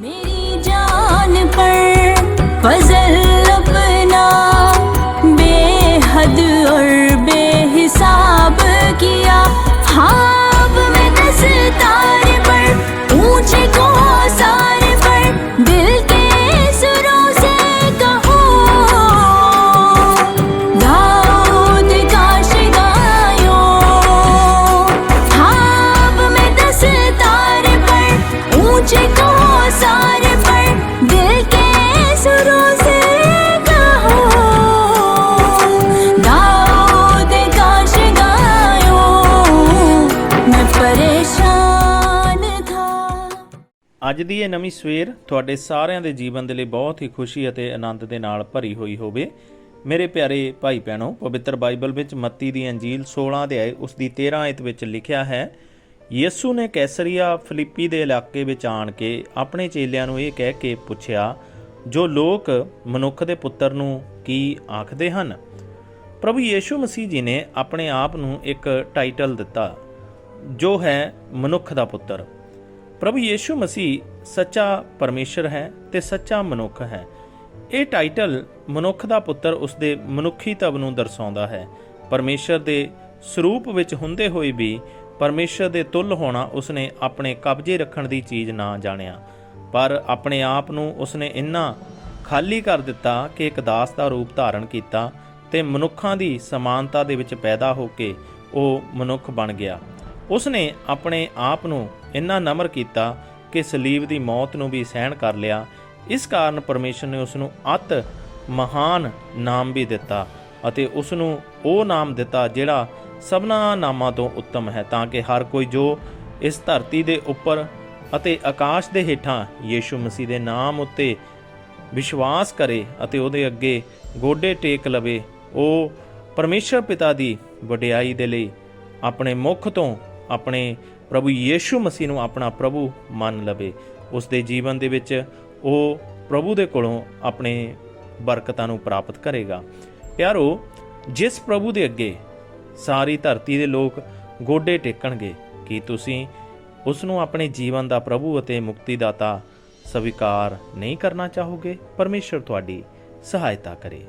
मेरी जान पर फजल अपना, बेहद और बेहिसाब किया। ख्वाब में दस तारे पर, ऊँचे को सारे पर, दिल के सुरों से कहो, दाऊद का शिगायो ख्वाब में दस तारे पर, ऊँचे को ਅੱਜ ਦੀ ਇਹ ਨਵੀਂ ਸਵੇਰ ਤੁਹਾਡੇ ਸਾਰਿਆਂ ਦੇ ਜੀਵਨ ਦੇ ਲਈ ਬਹੁਤ ਹੀ ਖੁਸ਼ੀ ਅਤੇ ਆਨੰਦ ਦੇ ਨਾਲ ਭਰੀ ਹੋਈ ਹੋਵੇ। ਮੇਰੇ ਪਿਆਰੇ ਭਾਈ ਭੈਣੋ, ਪਵਿੱਤਰ ਬਾਈਬਲ ਵਿੱਚ ਮੱਤੀ ਦੀ ਅੰਜੀਲ 16 ਅਧਿਆਇ ਉਸ ਦੀ 13 ਆਇਤ ਵਿੱਚ ਲਿਖਿਆ ਹੈ, ਯਿਸੂ ਨੇ ਕੈਸਰੀਆ ਫਿਲਿੱਪੀ ਦੇ ਇਲਾਕੇ ਵਿੱਚ ਆਣ ਕੇ ਆਪਣੇ ਚੇਲਿਆਂ ਨੂੰ ਇਹ ਕਹਿ ਕੇ ਪੁੱਛਿਆ, ਜੋ ਲੋਕ ਮਨੁੱਖ ਦੇ ਪੁੱਤਰ ਨੂੰ ਕੀ ਆਖਦੇ ਹਨ? ਪ੍ਰਭੂ ਯੀਸ਼ੂ ਮਸੀਹ ਜੀ ਨੇ ਆਪਣੇ ਆਪ ਨੂੰ ਇੱਕ ਟਾਈਟਲ ਦਿੱਤਾ, ਜੋ ਹੈ ਮਨੁੱਖ ਦਾ ਪੁੱਤਰ। ਪ੍ਰਭੂ ਯੀਸ਼ੂ ਮਸੀਹ ਸੱਚਾ ਪਰਮੇਸ਼ਰ ਹੈ ਤੇ ਸੱਚਾ ਮਨੁੱਖ ਹੈ। ਇਹ ਟਾਈਟਲ ਮਨੁੱਖ ਦਾ ਪੁੱਤਰ ਉਸਦੇ ਮਨੁੱਖੀ ਤਵ ਨੂੰ ਦਰਸਾਉਂਦਾ ਹੈ। ਪਰਮੇਸ਼ਰ ਦੇ ਸਰੂਪ ਵਿੱਚ ਹੁੰਦੇ ਹੋਏ ਵੀ ਪਰਮੇਸ਼ਰ ਦੇ ਤੁੱਲ ਹੋਣਾ ਉਸਨੇ ਆਪਣੇ ਕਬਜ਼ੇ ਰੱਖਣ ਦੀ ਚੀਜ਼ ਨਾ ਜਾਣਿਆ। ਪਰ ਆਪਣੇ ਆਪ ਨੂੰ ਉਸਨੇ ਇੰਨਾ ਖਾਲੀ ਕਰ ਦਿੱਤਾ ਕਿ ਇੱਕ ਦਾਸ ਦਾ ਰੂਪ ਧਾਰਨ ਕੀਤਾ ਤੇ ਮਨੁੱਖਾਂ ਦੀ ਸਮਾਨਤਾ ਦੇ ਵਿੱਚ ਪੈਦਾ ਹੋ ਕੇ ਉਹ ਮਨੁੱਖ ਬਣ ਗਿਆ। ਉਸਨੇ ਆਪਣੇ ਆਪ ਨੂੰ ਇੰਨਾ ਨਮਰ ਕੀਤਾ ਕਿ ਸਲੀਬ ਦੀ ਮੌਤ ਨੂੰ ਵੀ ਸਹਿਣ ਕਰ ਲਿਆ। ਇਸ ਕਾਰਨ ਪਰਮੇਸ਼ਰ ਨੇ ਉਸ ਨੂੰ ਅਤ ਮਹਾਨ ਨਾਮ ਵੀ ਦਿੱਤਾ ਅਤੇ ਉਸ ਨੂੰ ਉਹ ਨਾਮ ਦਿੱਤਾ ਜਿਹੜਾ ਸਭਨਾਂ ਨਾਮਾਂ ਤੋਂ ਉੱਤਮ ਹੈ ਤਾਂ ਕਿ ਹਰ ਕੋਈ ਜੋ ਇਸ ਧਰਤੀ ਦੇ ਉੱਪਰ ਅਤੇ ਆਕਾਸ਼ ਦੇ ਹੇਠਾਂ ਯੀਸ਼ੂ ਮਸੀਹ ਦੇ ਨਾਮ ਉੱਤੇ ਵਿਸ਼ਵਾਸ ਕਰੇ ਅਤੇ ਉਹਦੇ ਅੱਗੇ ਗੋਡੇ ਟੇਕ ਲਵੇ, ਉਹ ਪਰਮੇਸ਼ਰ ਪਿਤਾ ਦੀ ਵਡਿਆਈ ਦੇ ਲਈ ਆਪਣੇ ਮੁਖ ਤੋਂ ਆਪਣੇ ਪ੍ਰਭੂ ਯੀਸ਼ੂ ਮਸੀਹ ਨੂੰ ਆਪਣਾ ਪ੍ਰਭੂ ਮੰਨ ਲਵੇ। ਉਸ ਦੇ ਜੀਵਨ ਦੇ ਵਿੱਚ ਉਹ ਪ੍ਰਭੂ ਦੇ ਕੋਲੋਂ ਆਪਣੇ ਬਰਕਤਾਂ ਨੂੰ ਪ੍ਰਾਪਤ ਕਰੇਗਾ। ਪਿਆਰੋ, ਜਿਸ ਪ੍ਰਭੂ ਦੇ ਅੱਗੇ ਸਾਰੀ ਧਰਤੀ ਦੇ ਲੋਕ ਗੋਡੇ ਟੇਕਣਗੇ, ਕੀ ਤੁਸੀਂ ਉਸ ਨੂੰ ਆਪਣੇ ਜੀਵਨ ਦਾ ਪ੍ਰਭੂ ਅਤੇ ਮੁਕਤੀਦਾਤਾ ਸਵੀਕਾਰ ਨਹੀਂ ਕਰਨਾ ਚਾਹੋਗੇ? ਪਰਮੇਸ਼ਰ ਤੁਹਾਡੀ ਸਹਾਇਤਾ ਕਰੇ।